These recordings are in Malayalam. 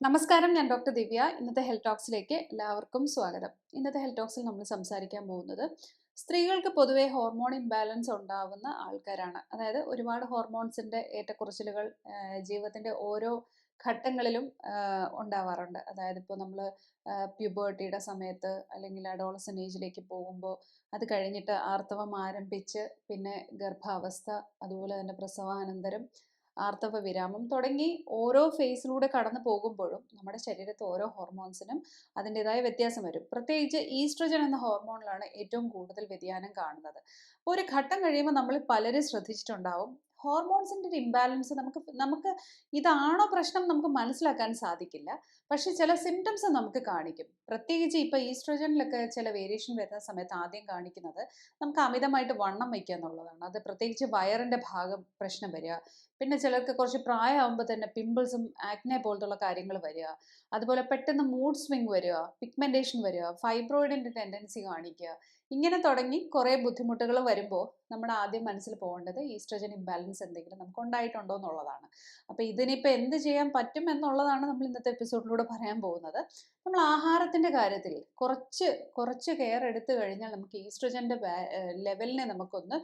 നമസ്കാരം ഞാൻ ഡോക്ടർ ദിവ്യ. ഇന്നത്തെ ഹെൽത്ത് ടോക്സിലേക്ക് എല്ലാവർക്കും സ്വാഗതം. ഇന്നത്തെ ഹെൽത്ത് ടോക്സിൽ നമ്മൾ സംസാരിക്കാൻ പോകുന്നത് സ്ത്രീകൾക്ക് പൊതുവെ ഹോർമോൺ ഇംബാലൻസ് ഉണ്ടാവുന്ന ആൾക്കാരാണ്. അതായത് ഒരുപാട് ഹോർമോൺസിന്റെ ഏറ്റക്കുറച്ചിലുകൾ ജീവിതത്തിന്റെ ഓരോ ഘട്ടങ്ങളിലും ഉണ്ടാവാറുണ്ട്. അതായത് ഇപ്പോൾ നമ്മൾ പ്യൂബേർട്ടിയുടെ സമയത്ത് അല്ലെങ്കിൽ അഡോളസൻ ഏജിലേക്ക് പോകുമ്പോൾ അത് കഴിഞ്ഞിട്ട് ആർത്തവം ആരംഭിച്ച് പിന്നെ ഗർഭാവസ്ഥ അതുപോലെ തന്നെ പ്രസവാനന്തരം ആർത്തവ വിരാമം തുടങ്ങി ഓരോ ഫേസിലൂടെ കടന്നു പോകുമ്പോഴും നമ്മുടെ ശരീരത്തെ ഓരോ ഹോർമോൺസിനും അതിന്റെതായ വ്യത്യാസം വരും. പ്രത്യേകിച്ച് ഈസ്ട്രജൻ എന്ന ഹോർമോണിലാണ് ഏറ്റവും കൂടുതൽ വ്യതിയാനം കാണുന്നത്. ഒരു ഘട്ടം കഴിയുമ്പോൾ നമ്മൾ പലരും ശ്രദ്ധിച്ചിട്ടുണ്ടാവും. ഹോർമോൺസിന്റെ ഒരു ഇംബാലൻസ് നമുക്ക് നമുക്ക് ഇതാണോ പ്രശ്നം നമുക്ക് മനസ്സിലാക്കാൻ സാധിക്കില്ല. പക്ഷെ ചില സിംറ്റംസ് നമുക്ക് കാണിക്കും. പ്രത്യേകിച്ച് ഇപ്പോൾ ഈസ്ട്രജനിലൊക്കെ ചില വേരിയേഷൻ വരുന്ന സമയത്ത് ആദ്യം കാണിക്കുന്നത് നമുക്ക് അമിതമായിട്ട് വണ്ണം വയ്ക്കുക എന്നുള്ളതാണ്. അത് പ്രത്യേകിച്ച് വയറിന്റെ ഭാഗം പ്രശ്നം വരിക പിന്നെ ചിലർക്ക് കുറച്ച് പ്രായമാകുമ്പോൾ തന്നെ പിമ്പിൾസും ആക്നെ പോലത്തുള്ള കാര്യങ്ങൾ വരിക. അതുപോലെ പെട്ടെന്ന് മൂഡ് സ്വിങ് വരിക പിഗ്മെന്റേഷൻ വരിക ഫൈബ്രോയിഡിന്റെ ടെൻഡൻസി കാണിക്കുക. ഇങ്ങനെ തുടങ്ങി കുറേ ബുദ്ധിമുട്ടുകൾ വരുമ്പോൾ നമ്മൾ ആദ്യം മനസ്സിൽ പോകേണ്ടത് ഈസ്ട്രജൻ ഇംബാലൻസ് എന്തെങ്കിലും നമുക്ക് ഉണ്ടായിട്ടുണ്ടോ എന്നുള്ളതാണ്. അപ്പോൾ ഇതിനിപ്പോൾ എന്ത് ചെയ്യാൻ പറ്റും എന്നുള്ളതാണ് നമ്മൾ ഇന്നത്തെ എപ്പിസോഡിലൂടെ പറയാൻ പോകുന്നത്. നമ്മൾ ആഹാരത്തിന്റെ കാര്യത്തിൽ കുറച്ച് കുറച്ച് കെയർ എടുത്തു കഴിഞ്ഞാൽ നമുക്ക് ഈസ്ട്രജന്റെ ലെവലിനെ നമുക്കൊന്ന്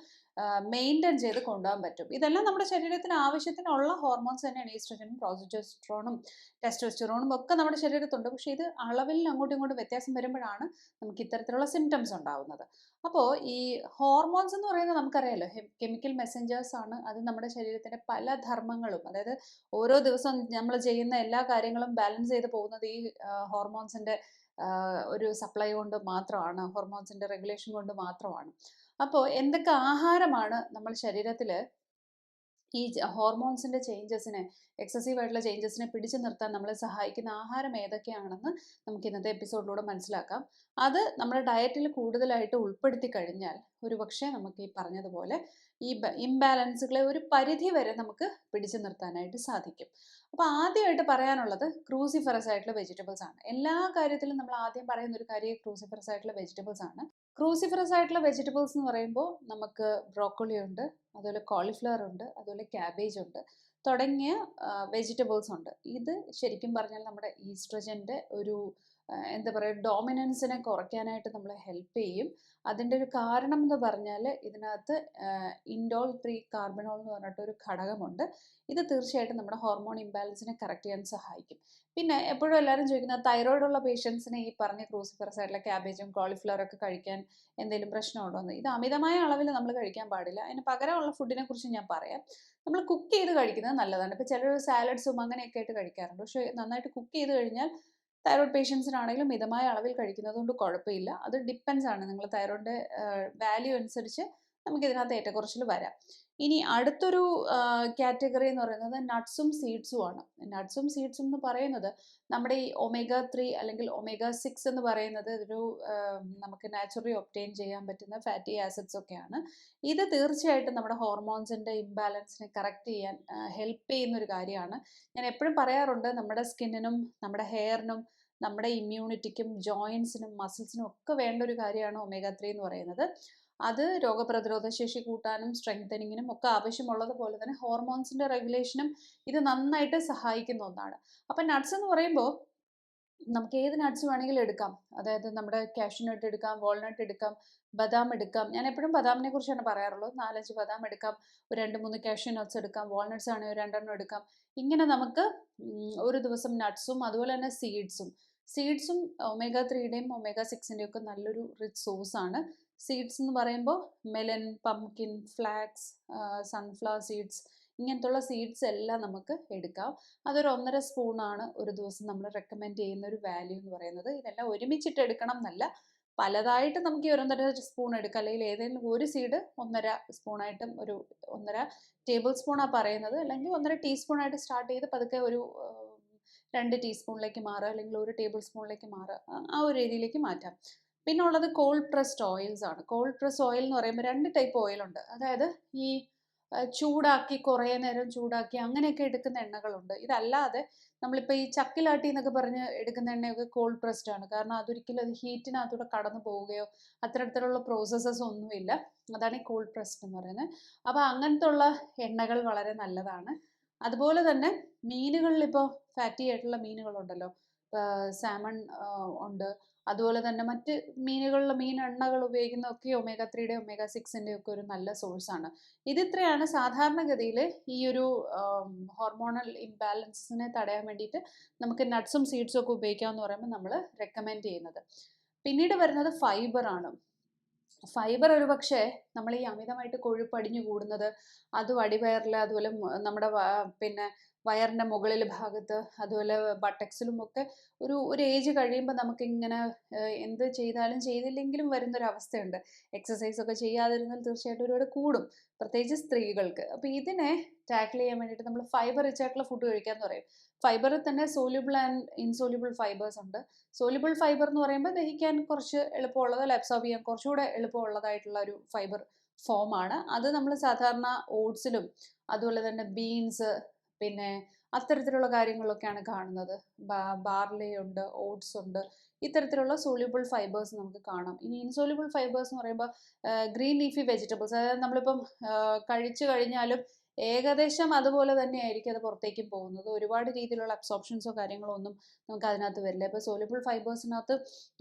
മെയിന്റെയിൻ ചെയ്ത് കൊണ്ടുപോകാൻ പറ്റും. ഇതെല്ലാം നമ്മുടെ ശരീരത്തിന് ആവശ്യത്തിനുള്ള ഹോർമോൺസ് തന്നെയാണ് ഈസ്ട്രജനും പ്രോസിജോസ്ട്രോണും ടെസ്റ്റോസ്റ്ററോണും ഒക്കെ നമ്മുടെ ശരീരത്തുണ്ട്. പക്ഷേ ഇത് അളവിൽ അങ്ങോട്ടും ഇങ്ങോട്ടും വ്യത്യാസം വരുമ്പോഴാണ് നമുക്ക് ഇത്തരത്തിലുള്ള സിംറ്റംസ് ഉണ്ടാവുന്നത് അപ്പോൾ ഈ ഹോർമോൺസ് എന്ന് പറയുന്നത് നമുക്കറിയാലോ കെമിക്കൽ മെസ്സഞ്ചേഴ്സ് ആണ്. അത് നമ്മുടെ ശരീരത്തിന്റെ പല ധർമ്മങ്ങളും അതായത് ഓരോ ദിവസം നമ്മൾ ചെയ്യുന്ന എല്ലാ കാര്യങ്ങളും ബാലൻസ് ചെയ്ത് പോകുന്നത് ഈ ഹോർമോൺസിന്റെ ഒരു സപ്ലൈ കൊണ്ട് മാത്രമാണ് ഹോർമോൺസിന്റെ റെഗുലേഷൻ കൊണ്ട് മാത്രമാണ്. അപ്പോൾ എന്തൊക്കെ ആഹാരമാണ് നമ്മൾ ശരീരത്തിൽ ഈ ഹോർമോൺസിന്റെ ചേഞ്ചസിനെ എക്സസീവ് ആയിട്ടുള്ള ചേഞ്ചസിനെ പിടിച്ചു നിർത്താൻ നമ്മളെ സഹായിക്കുന്ന ആഹാരം ഏതൊക്കെയാണെന്ന് നമുക്ക് ഇന്നത്തെ എപ്പിസോഡിലൂടെ മനസ്സിലാക്കാം. അത് നമ്മുടെ ഡയറ്റിൽ കൂടുതലായിട്ട് ഉൾപ്പെടുത്തി കഴിഞ്ഞാൽ ഒരു പക്ഷേ നമുക്ക് ഈ പറഞ്ഞതുപോലെ ഈ ഇംബാലൻസുകളെ ഒരു പരിധി വരെ നമുക്ക് പിടിച്ചു നിർത്താനായിട്ട് സാധിക്കും. അപ്പോൾ ആദ്യമായിട്ട് പറയാനുള്ളത് ക്രൂസിഫറസ് ആയിട്ടുള്ള വെജിറ്റബിൾസ് ആണ്. എല്ലാ കാര്യത്തിലും നമ്മൾ ആദ്യം പറയുന്ന ഒരു കാര്യം ക്രൂസിഫറസ് ആയിട്ടുള്ള വെജിറ്റബിൾസ് ആണ്. ക്രൂസിഫറസ് ആയിട്ടുള്ള വെജിറ്റബിൾസ് എന്ന് പറയുമ്പോൾ നമുക്ക് ബ്രോക്കോളി ഉണ്ട് അതുപോലെ കോളിഫ്ലവർ ഉണ്ട് അതുപോലെ ക്യാബേജ് ഉണ്ട് തുടങ്ങിയ വെജിറ്റബിൾസ് ഉണ്ട്. ഇത് ശരിക്കും പറഞ്ഞാൽ നമ്മുടെ ഈസ്ട്രജന്റെ ഒരു എന്താ പറയുക ഡോമിനൻസിനെ കുറയ്ക്കാനായിട്ട് നമ്മളെ ഹെൽപ്പ് ചെയ്യും. അതിന്റെ ഒരു കാരണം എന്ന് പറഞ്ഞാൽ ഇതിനകത്ത് ഇൻഡോൾ ത്രീ കാർബണോൾ എന്ന് പറഞ്ഞിട്ട് ഒരു ഘടകമുണ്ട്. ഇത് തീർച്ചയായിട്ടും നമ്മുടെ ഹോർമോൺ ഇംബാലൻസിനെ കറക്റ്റ് ചെയ്യാൻ സഹായിക്കും. പിന്നെ എപ്പോഴും എല്ലാവരും ചോദിക്കുന്നത് തൈറോയിഡ് ഉള്ള പേഷ്യൻസിന് ഈ പറഞ്ഞ ക്രൂസിഫറസ് ആയിട്ടുള്ള ക്യാബേജും കോളിഫ്ലവറും ഒക്കെ കഴിക്കാൻ എന്തെങ്കിലും പ്രശ്നമുണ്ടോ എന്ന് ഇത് അമിതമായ അളവിൽ നമ്മൾ കഴിക്കാൻ പാടില്ല. അതിന് പകരമുള്ള ഫുഡിനെ കുറിച്ച് ഞാൻ പറയാം. നമ്മൾ കുക്ക് ചെയ്ത് കഴിക്കുന്നത് നല്ലതാണ്. ഇപ്പോൾ ചിലർ സാലഡ്സും അങ്ങനെയൊക്കെ ആയിട്ട് കഴിക്കാറുണ്ട്. പക്ഷേ നന്നായിട്ട് കുക്ക് ചെയ്ത് കഴിഞ്ഞാൽ തൈറോയ്ഡ് പേഷ്യൻസിനാണെങ്കിലും മിതമായ അളവിൽ കഴിക്കുന്നത് കൊണ്ട് കുഴപ്പമില്ല. അത് ഡിപ്പെൻസ് ആണ്. നിങ്ങൾ തൈറോയിഡിന്റെ വാല്യൂ അനുസരിച്ച് നമുക്ക് ഇതിനകത്ത് ഏറ്റക്കുറച്ചിൽ വരാം. ഇനി അടുത്തൊരു കാറ്റഗറി എന്ന് പറയുന്നത് നട്ട്സും സീഡ്സും ആണ്. നട്ട്സും സീഡ്സും എന്ന് പറയുന്നത് നമ്മുടെ ഈ ഒമേഗ ത്രീ അല്ലെങ്കിൽ ഒമേഗ സിക്സ് എന്ന് പറയുന്നത് ഒരു നമുക്ക് നാച്ചുറലി ഒപ്റ്റെയിൻ ചെയ്യാൻ പറ്റുന്ന ഫാറ്റി ആസിഡ്സ് ഒക്കെയാണ് ഇത് തീർച്ചയായിട്ടും നമ്മുടെ ഹോർമോൺസിന്റെ ഇംബാലൻസിനെ കറക്റ്റ് ചെയ്യാൻ ഹെൽപ്പ് ചെയ്യുന്ന ഒരു കാര്യമാണ്. ഞാൻ എപ്പോഴും പറയാറുണ്ട് നമ്മുടെ സ്കിന്നിനും നമ്മുടെ ഹെയറിനും നമ്മുടെ ഇമ്മ്യൂണിറ്റിക്കും ജോയിൻസിനും മസിൽസിനും ഒക്കെ വേണ്ട ഒരു കാര്യമാണ് ഒമേഗ ത്രീ എന്ന് പറയുന്നത്. അത് രോഗപ്രതിരോധ ശേഷി കൂട്ടാനും സ്ട്രെങ്തനിങ്ങിനും ഒക്കെ ആവശ്യമുള്ളതുപോലെ തന്നെ ഹോർമോൺസിന്റെ റെഗുലേഷനും ഇത് നന്നായിട്ട് സഹായിക്കുന്ന ഒന്നാണ്. അപ്പം നട്ട്സ് എന്ന് പറയുമ്പോൾ നമുക്ക് ഏത് നട്ട്സ് വേണമെങ്കിലും എടുക്കാം. അതായത് നമ്മുടെ കാഷ്യൂനട്ട് എടുക്കാം വാൾനട്ട് എടുക്കാം ബദാം എടുക്കാം. ഞാൻ എപ്പോഴും ബദാമിനെ കുറിച്ചാണ് പറയാറുള്ളത്. നാലഞ്ച് ബദാം എടുക്കാം ഒരു രണ്ട് മൂന്ന് കാഷ്യൂ നട്ട്സ് എടുക്കാം വാൾനട്ട്സ് ആണെങ്കിൽ രണ്ടെണ്ണം എടുക്കാം. ഇങ്ങനെ നമുക്ക് ഒരു ദിവസം നട്ട്സും അതുപോലെ തന്നെ സീഡ്സും സീഡ്സും ഒമേഗ ത്രീയുടെയും ഒമേഗ സിക്സിന്റെയും ഒക്കെ നല്ലൊരു റിച്ച് ആണ് സീഡ്സ് എന്ന് പറയുമ്പോൾ melon pumpkin flax sunflower seeds ഇങ്ങനത്തുള്ള seeds എല്ലാം നമുക്ക് എടുക്കാം. അതൊരു ഒന്നര സ്പൂണാണ് ഒരു ദിവസം നമ്മൾ റെക്കമെൻഡ് ചെയ്യുന്ന ഒരു വാല്യൂ എന്ന് പറയുന്നത്. ഇതെല്ലാം ഒരുമിച്ചിട്ട് എടുക്കണം എന്നല്ല. പലതായിട്ട് നമുക്ക് ഈ ഒരൊന്നര സ്പൂൺ എടുക്കാം. അല്ലെങ്കിൽ ഏതെങ്കിലും ഒരു സീഡ് ഒന്നര സ്പൂണായിട്ടും ഒരു ഒന്നര ടേബിൾ സ്പൂണാണ് പറയുന്നത്. അല്ലെങ്കിൽ ഒന്നര ടീസ്പൂണായിട്ട് സ്റ്റാർട്ട് ചെയ്ത് പതുക്കെ ഒരു രണ്ട് ടീസ്പൂണിലേക്ക് മാറുക അല്ലെങ്കിൽ ഒരു ടേബിൾ സ്പൂണിലേക്ക് മാറുക ആ ഒരു രീതിയിലേക്ക് മാറ്റാം. പിന്നെ ഉള്ളത് കോൾഡ് പ്രസ്ഡ് ഓയിൽസ് ആണ്. കോൾഡ് പ്രസ് ഓയിൽ എന്ന് പറയുമ്പോൾ രണ്ട് ടൈപ്പ് ഓയിലുണ്ട് അതായത് ഈ ചൂടാക്കി കുറേ നേരം ചൂടാക്കി അങ്ങനെയൊക്കെ എടുക്കുന്ന എണ്ണകളുണ്ട്. ഇതല്ലാതെ നമ്മളിപ്പോൾ ഈ ചക്കിലാട്ടി എന്നൊക്കെ പറഞ്ഞ് എടുക്കുന്ന എണ്ണയൊക്കെ കോൾഡ് പ്രസ്ഡ് ആണ്. കാരണം അതൊരിക്കലും അത് ഹീറ്റിനകത്തൂടെ കടന്നു പോവുകയോ അത്തരത്തിലുള്ള പ്രോസസ്സസ് ഒന്നുമില്ല. അതാണ് ഈ കോൾഡ് പ്രസ്ഡ് എന്ന് പറയുന്നത്. അപ്പോൾ അങ്ങനത്തെ ഉള്ള എണ്ണകൾ വളരെ നല്ലതാണ്. അതുപോലെ തന്നെ മീനുകളിൽ ഇപ്പോൾ ഫാറ്റി ആയിട്ടുള്ള മീനുകളുണ്ടല്ലോ. സാമൺ ഉണ്ട്. അതുപോലെ തന്നെ മറ്റ് മീനുകളിലെ മീൻ എണ്ണകൾ ഉപയോഗിക്കുന്നതൊക്കെ ഒമേഗ ത്രീയുടെ ഒമേഗ സിക്സിന്റെ ഒക്കെ ഒരു നല്ല സോഴ്സാണ് ഇതിത്രയാണ് സാധാരണഗതിയിൽ ഈ ഒരു ഹോർമോണൽ ഇംബാലൻസിനെ തടയാൻ വേണ്ടിയിട്ട് നമുക്ക് നട്ട്സും സീഡ്സും ഒക്കെ ഉപയോഗിക്കാമെന്ന് പറയുമ്പോൾ നമ്മൾ റെക്കമെൻഡ് ചെയ്യുന്നത്. പിന്നീട് വരുന്നത് ഫൈബർ ആണ്. ഫൈബർ ഒരു പക്ഷേ നമ്മൾ ഈ അമിതമായിട്ട് കൊഴുപ്പടിഞ്ഞു കൂടുന്നത് അതും അടിവയറിൽ അതുപോലെ നമ്മുടെ പിന്നെ വയറിന്റെ മുകളിൽ ഭാഗത്ത് അതുപോലെ ബട്ടക്സിലും ഒക്കെ ഒരു ഒരു ഏജ് കഴിയുമ്പോൾ നമുക്കിങ്ങനെ എന്ത് ചെയ്താലും ചെയ്തില്ലെങ്കിലും വരുന്നൊരവസ്ഥയുണ്ട്. എക്സസൈസ് ഒക്കെ ചെയ്യാതിരുന്നാൽ തീർച്ചയായിട്ടും ഒരുപാട് കൂടും പ്രത്യേകിച്ച് സ്ത്രീകൾക്ക്. അപ്പോൾ ഇതിനെ ടാക്കിൾ ചെയ്യാൻ വേണ്ടിയിട്ട് നമ്മൾ ഫൈബർ റിച്ച് ആയിട്ടുള്ള ഫുഡ് കഴിക്കാൻ പറയും. ഫൈബറിൽ തന്നെ സോല്യൂബിൾ ആൻഡ് ഇൻസോല്യൂബിൾ ഫൈബേഴ്സ് ഉണ്ട്. സോല്യൂബിൾ ഫൈബർ എന്ന് പറയുമ്പോൾ ദഹിക്കാൻ കുറച്ച് എളുപ്പമുള്ളത് അല്ല അബ്സോർബ് ചെയ്യാൻ കുറച്ചുകൂടെ എളുപ്പമുള്ളതായിട്ടുള്ള ഒരു ഫൈബർ ഫോമാണ് അത് നമ്മൾ സാധാരണ ഓട്സിലും അതുപോലെ തന്നെ ബീൻസ് പിന്നെ അത്തരത്തിലുള്ള കാര്യങ്ങളൊക്കെയാണ് കാണുന്നത്. ബാർലി ഉണ്ട് ഓട്സ് ഉണ്ട്. ഇത്തരത്തിലുള്ള സോല്യൂബിൾ ഫൈബേഴ്സ് നമുക്ക് കാണാം. ഇനി ഇൻസോല്യൂബിൾ ഫൈബേഴ്സ് എന്ന് പറയുമ്പോൾ ഗ്രീൻ ലീഫി വെജിറ്റബിൾസ് അതായത് നമ്മളിപ്പം കഴിച്ചു കഴിഞ്ഞാലും ഏകദേശം അതുപോലെ തന്നെ ആയിരിക്കും അത് പുറത്തേക്കും പോകുന്നത്. ഒരുപാട് രീതിയിലുള്ള അബ്സോപ്ഷൻസോ കാര്യങ്ങളോ ഒന്നും നമുക്ക് അതിനകത്ത് വരില്ല. ഇപ്പോൾ സോല്യൂബിൾ ഫൈബേഴ്സിനകത്ത്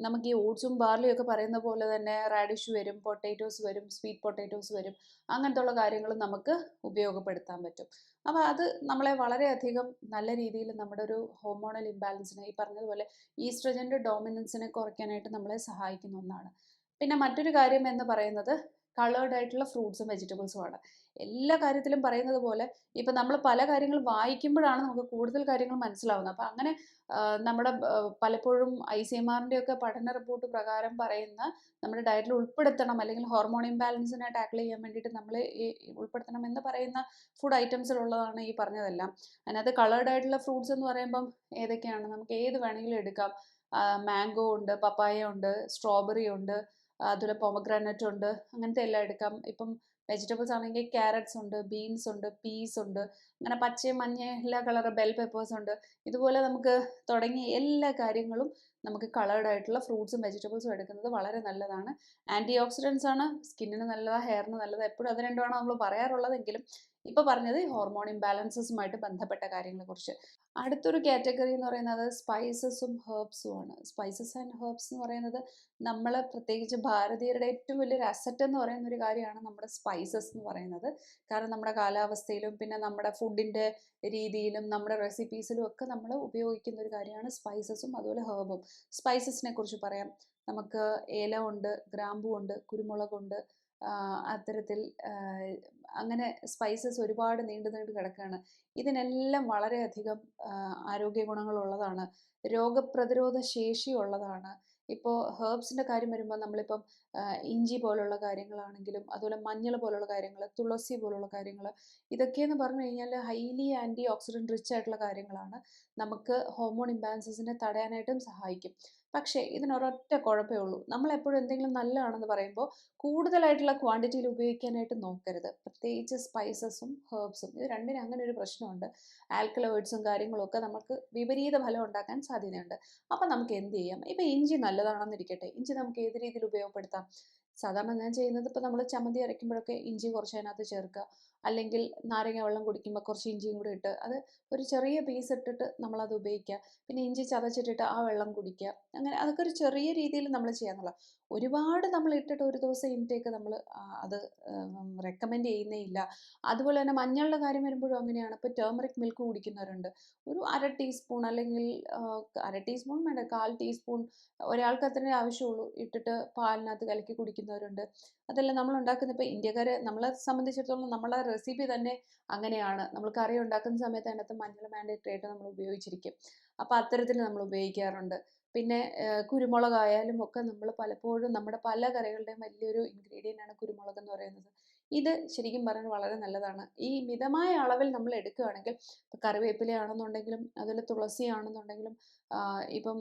നമുക്ക് ഈ ഓട്സും ബാർലിയും ഒക്കെ പറയുന്ന പോലെ തന്നെ റാഡിഷ് വരും പൊട്ടേറ്റോസ് വരും സ്വീറ്റ് പൊട്ടേറ്റോസ് വരും. അങ്ങനത്തെ ഉള്ള കാര്യങ്ങൾ നമുക്ക് ഉപയോഗപ്പെടുത്താൻ പറ്റും. അപ്പോൾ അത് നമ്മളെ വളരെയധികം നല്ല രീതിയിൽ നമ്മുടെ ഒരു ഹോർമോണൽ ഇംബാലൻസിനെ ഈ പറഞ്ഞതുപോലെ ഈസ്ട്രജന്റെ ഡോമിനൻസിനെ കുറയ്ക്കാനായിട്ട് നമ്മളെ സഹായിക്കുന്ന ഒന്നാണ്. പിന്നെ മറ്റൊരു കാര്യം എന്ന് പറയുന്നത് കളേർഡ് ആയിട്ടുള്ള ഫ്രൂട്ട്സും വെജിറ്റബിൾസുമാണ് എല്ലാ കാര്യത്തിലും പറയുന്നത് പോലെ ഇപ്പം നമ്മൾ പല കാര്യങ്ങൾ വായിക്കുമ്പോഴാണ് നമുക്ക് കൂടുതൽ കാര്യങ്ങൾ മനസ്സിലാവുന്നത്. അപ്പം അങ്ങനെ നമ്മുടെ പലപ്പോഴും ഐ സി എം ഒക്കെ പഠന റിപ്പോർട്ട് പ്രകാരം പറയുന്ന നമ്മുടെ ഡയറ്റിൽ ഉൾപ്പെടുത്തണം അല്ലെങ്കിൽ ഹോർമോൺ ഇംബാലൻസിനെ ടാക്കിൾ ചെയ്യാൻ വേണ്ടിയിട്ട് നമ്മൾ ഈ ഉൾപ്പെടുത്തണം എന്ന് പറയുന്ന ഫുഡ് ഐറ്റംസിലുള്ളതാണ് ഈ പറഞ്ഞതെല്ലാം. അതിനകത്ത് കളേർഡ് ആയിട്ടുള്ള ഫ്രൂട്ട്സ് എന്ന് പറയുമ്പം ഏതൊക്കെയാണ്? നമുക്ക് ഏത് വേണമെങ്കിലും എടുക്കാം. മാംഗോ ഉണ്ട് പപ്പായ ഉണ്ട് സ്ട്രോബെറി ഉണ്ട് അതുപോലെ പോമഗ്രാനറ്റ് ഉണ്ട് അങ്ങനത്തെ എല്ലാം എടുക്കാം. ഇപ്പം വെജിറ്റബിൾസ് ആണെങ്കിൽ ക്യാരറ്റ്സ് ഉണ്ട് ബീൻസ് ഉണ്ട് പീസ് ഉണ്ട് അങ്ങനെ പച്ചയും മഞ്ഞ എല്ലാ കളർ ബെൽ പെപ്പേഴ്സ് ഉണ്ട്. ഇതുപോലെ നമുക്ക് തുടങ്ങിയ എല്ലാ കാര്യങ്ങളും നമുക്ക് കളേർഡ് ആയിട്ടുള്ള ഫ്രൂട്ട്സും വെജിറ്റബിൾസും എടുക്കുന്നത് വളരെ നല്ലതാണ്. ആന്റി ഓക്സിഡൻസ് ആണ് സ്കിന്നിന് നല്ലതാണ് ഹെയറിന് നല്ലതാണ് എപ്പോഴും അത് രണ്ടുമാണ് നമ്മൾ പറയാറുള്ളതെങ്കിലും ഇപ്പോൾ പറഞ്ഞത് ഹോർമോൺ ഇംബാലൻസസുമായിട്ട് ബന്ധപ്പെട്ട കാര്യങ്ങളെക്കുറിച്ച്. അടുത്തൊരു കാറ്റഗറി എന്ന് പറയുന്നത് സ്പൈസസും ഹേർബ്സും ആണ് സ്പൈസസ് ആൻഡ് ഹേർബ്സ് എന്ന് പറയുന്നത് നമ്മൾ പ്രത്യേകിച്ച് ഭാരതീയരുടെ ഏറ്റവും വലിയൊരു അസറ്റ് എന്ന് പറയുന്ന ഒരു കാര്യമാണ് നമ്മുടെ സ്പൈസസ് എന്ന് പറയുന്നത്. കാരണം നമ്മുടെ കാലാവസ്ഥയിലും പിന്നെ നമ്മുടെ ഫുഡിന്റെ രീതിയിലും നമ്മുടെ റെസിപ്പീസിലും ഒക്കെ നമ്മൾ ഉപയോഗിക്കുന്ന ഒരു കാര്യമാണ് സ്പൈസസും അതുപോലെ ഹേർബും. സ്പൈസസിനെ കുറിച്ച് പറയാം. നമുക്ക് ഏലമുണ്ട് ഗ്രാമ്പുണ്ട് കുരുമുളകുണ്ട് ആഹ് അത്തരത്തിൽ ആഹ് അങ്ങനെ സ്പൈസസ് ഒരുപാട് നീണ്ടു നീണ്ടു കിടക്കുകയാണ്. ഇതിനെല്ലാം വളരെയധികം ആരോഗ്യ ഗുണങ്ങളുള്ളതാണ് രോഗപ്രതിരോധ ശേഷിയുള്ളതാണ് ഇപ്പോൾ ഹേർബ്സിന്റെ കാര്യം വരുമ്പോൾ നമ്മളിപ്പം ഇഞ്ചി പോലുള്ള കാര്യങ്ങളാണെങ്കിലും അതുപോലെ മഞ്ഞൾ പോലുള്ള കാര്യങ്ങൾ തുളസി പോലുള്ള കാര്യങ്ങൾ ഇതൊക്കെയെന്ന് പറഞ്ഞു കഴിഞ്ഞാൽ ഹൈലി ആന്റി ഓക്സിഡന്റ് റിച്ച് ആയിട്ടുള്ള കാര്യങ്ങളാണ്. നമുക്ക് ഹോർമോൺ ഇംബാലൻസസിനെ തടയാനായിട്ടും സഹായിക്കും. പക്ഷേ ഇതിനൊരൊറ്റ കുഴപ്പമേ ഉള്ളൂ. നമ്മൾ എപ്പോഴും എന്തെങ്കിലും നല്ലതാണെന്ന് പറയുമ്പോൾ കൂടുതലായിട്ടുള്ള ക്വാണ്ടിറ്റിയിൽ ഉപയോഗിക്കാനായിട്ട് നോക്കരുത്. പ്രത്യേകിച്ച് സ്പൈസസും ഹേർബ്സും ഇത് രണ്ടിനും അങ്ങനെ ഒരു പ്രശ്നമുണ്ട്. ആൽക്കലോയിഡ്സും കാര്യങ്ങളൊക്കെ നമുക്ക് വിപരീത ഫലം ഉണ്ടാക്കാൻ സാധ്യതയുണ്ട്. അപ്പം നമുക്ക് എന്ത് ചെയ്യാം? ഇപ്പം ഇഞ്ചി നല്ലതാണെന്നിരിക്കട്ടെ. ഇഞ്ചി നമുക്ക് ഏത് രീതിയിൽ ഉപയോഗപ്പെടുത്താം? സാധാരണ ഞാൻ ചെയ്യുന്നത് ഇപ്പോൾ നമ്മൾ ചമ്മന്തി അരയ്ക്കുമ്പോഴൊക്കെ ഇഞ്ചി കുറച്ച് അതിനകത്ത് ചേർക്കുക. അല്ലെങ്കിൽ നാരങ്ങ വെള്ളം കുടിക്കുമ്പോൾ കുറച്ച് ഇഞ്ചിയും കൂടി ഇട്ട് അത് ഒരു ചെറിയ പീസ് ഇട്ടിട്ട് നമ്മളത് ഉപയോഗിക്കുക. പിന്നെ ഇഞ്ചി ചതച്ചിട്ടിട്ട് ആ വെള്ളം കുടിക്കുക. അങ്ങനെ അതൊക്കെ ഒരു ചെറിയ രീതിയിൽ നമ്മൾ ചെയ്യാന്നുള്ള ഒരുപാട് നമ്മൾ ഇട്ടിട്ട് ഒരു ദിവസം ഇൻടേക്ക് നമ്മൾ അത് റെക്കമെൻഡ് ചെയ്യുന്നേ ഇല്ല. അതുപോലെ തന്നെ മഞ്ഞളുടെ കാര്യം വരുമ്പോഴും അങ്ങനെയാണ്. ഇപ്പോൾ ടേമറിക് മിൽക്ക് കുടിക്കുന്നവരുണ്ട്. ഒരു അര ടീസ്പൂൺ അല്ലെങ്കിൽ അര ടീസ്പൂൺ വേണ്ട കാൽ ടീസ്പൂൺ ഒരാൾക്ക് അത്രേ ആവശ്യമുള്ളൂ. ഇട്ടിട്ട് പാലിനകത്ത് കലക്കി കുടിക്കുന്നവരുണ്ട്. അതെല്ലാം നമ്മൾ ഉണ്ടാക്കുന്ന ഇപ്പോൾ ഇന്ത്യക്കാരെ നമ്മളെ സംബന്ധിച്ചിടത്തോളം നമ്മളെ റെസിപ്പി തന്നെ അങ്ങനെയാണ്. നമ്മൾ കറി ഉണ്ടാക്കുന്ന സമയത്ത് അതിനകത്ത് മഞ്ഞൾ മാൻഡേറ്ററി ആയിട്ട് നമ്മൾ ഉപയോഗിച്ചിരിക്കും. അപ്പോൾ അത്തരത്തിൽ നമ്മൾ ഉപയോഗിക്കാറുണ്ട്. പിന്നെ കുരുമുളകായാലും ഒക്കെ നമ്മൾ പലപ്പോഴും നമ്മുടെ പല കറികളുടെയും വലിയൊരു ഇൻഗ്രീഡിയന്റ് ആണ് കുരുമുളക് എന്ന് പറയുന്നത്. ഇത് ശരിക്കും പറഞ്ഞാൽ വളരെ നല്ലതാണ്. ഈ മിതമായ അളവിൽ നമ്മൾ എടുക്കുകയാണെങ്കിൽ കറിവേപ്പില കറിവേപ്പിലയാണെന്നുണ്ടെങ്കിലും അതുപോലെ തുളസി ആണെന്നുണ്ടെങ്കിലും ഇപ്പം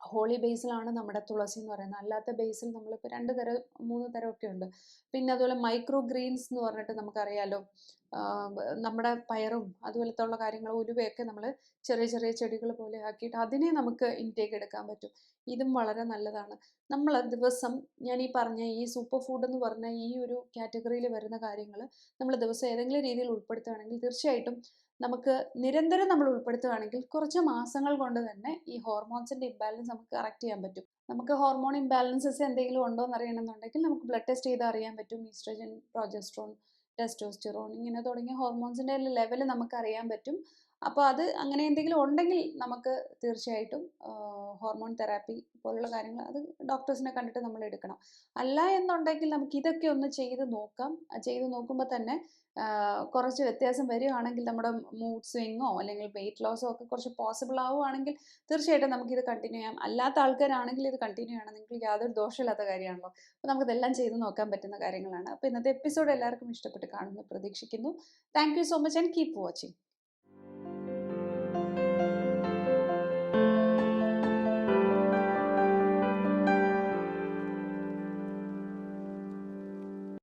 ഹോളി ബേസിലാണ് നമ്മുടെ തുളസി എന്ന് പറയുന്നത്. അല്ലാത്ത ബേസിൽ നമ്മളിപ്പോൾ രണ്ട് തരം മൂന്ന് തരമൊക്കെ ഉണ്ട്. പിന്നെ അതുപോലെ മൈക്രോ ഗ്രീൻസ് എന്ന് പറഞ്ഞിട്ട് നമുക്കറിയാലോ. നമ്മുടെ പയറും അതുപോലത്തെ ഉള്ള കാര്യങ്ങൾ ഉലുവയൊക്കെ നമ്മൾ ചെറിയ ചെറിയ ചെടികൾ പോലെ ആക്കിയിട്ട് അതിനെ നമുക്ക് ഇൻടേക്ക് എടുക്കാൻ പറ്റും. ഇതും വളരെ നല്ലതാണ്. നമ്മൾ ദിവസം ഞാൻ ഈ പറഞ്ഞ ഈ സൂപ്പർ ഫുഡ് എന്ന് പറഞ്ഞ ഈ ഒരു കാറ്റഗറിയിൽ വരുന്ന കാര്യങ്ങൾ നമ്മൾ ദിവസം ഏതെങ്കിലും രീതിയിൽ ഉൾപ്പെടുത്തുകയാണെങ്കിൽ തീർച്ചയായിട്ടും നമുക്ക് നിരന്തരം നമ്മൾ ഉൾപ്പെടുത്തുകയാണെങ്കിൽ കുറച്ച് മാസങ്ങൾ കൊണ്ട് തന്നെ ഈ ഹോർമോൺസിന്റെ ഇംബാലൻസ് നമുക്ക് കറക്റ്റ് ചെയ്യാൻ പറ്റും. നമുക്ക് ഹോർമോൺ ഇംബാലൻസസ് എന്തെങ്കിലും ഉണ്ടോ എന്ന് അറിയണമെന്നുണ്ടെങ്കിൽ നമുക്ക് ബ്ലഡ് ടെസ്റ്റ് ചെയ്ത് അറിയാൻ പറ്റും. ഈസ്ട്രജൻ പ്രൊജസ്ട്രോൺ ടെസ്റ്റോസ്റ്റിറോൺ ഇങ്ങനെ തുടങ്ങിയ ഹോർമോൺസിന്റെ ലെവൽ നമുക്ക് അറിയാൻ പറ്റും. അപ്പോൾ അത് അങ്ങനെ എന്തെങ്കിലും ഉണ്ടെങ്കിൽ നമുക്ക് തീർച്ചയായിട്ടും ഹോർമോൺ തെറാപ്പി പോലുള്ള കാര്യങ്ങൾ അത് ഡോക്ടേഴ്സിനെ കണ്ടിട്ട് നമ്മൾ എടുക്കണം. അല്ല എന്നുണ്ടെങ്കിൽ നമുക്ക് ഇതൊക്കെ ഒന്ന് ചെയ്ത് നോക്കാം. ചെയ്ത് നോക്കുമ്പോൾ തന്നെ കുറച്ച് വ്യത്യാസം വരികയാണെങ്കിൽ നമ്മുടെ മൂഡ് സ്വിങ്ങോ അല്ലെങ്കിൽ വെയിറ്റ് ലോസോ ഒക്കെ കുറച്ച് പോസിബിൾ ആവുകയാണെങ്കിൽ തീർച്ചയായിട്ടും നമുക്കിത് കണ്ടിന്യൂ ചെയ്യാം. അല്ലാത്ത ആൾക്കാരാണെങ്കിൽ ഇത് കണ്ടിന്യൂ ചെയ്യണം. നിങ്ങൾക്ക് യാതൊരു ദോഷമില്ലാത്ത കാര്യമാണല്ലോ. അപ്പോൾ നമുക്കിതെല്ലാം ചെയ്ത് നോക്കാൻ പറ്റുന്ന കാര്യങ്ങളാണ്. അപ്പോൾ ഇന്നത്തെ എപ്പിസോഡ് എല്ലാവർക്കും ഇഷ്ടപ്പെട്ട് കാണുമെന്ന് പ്രതീക്ഷിക്കുന്നു. Thank so much and keep watching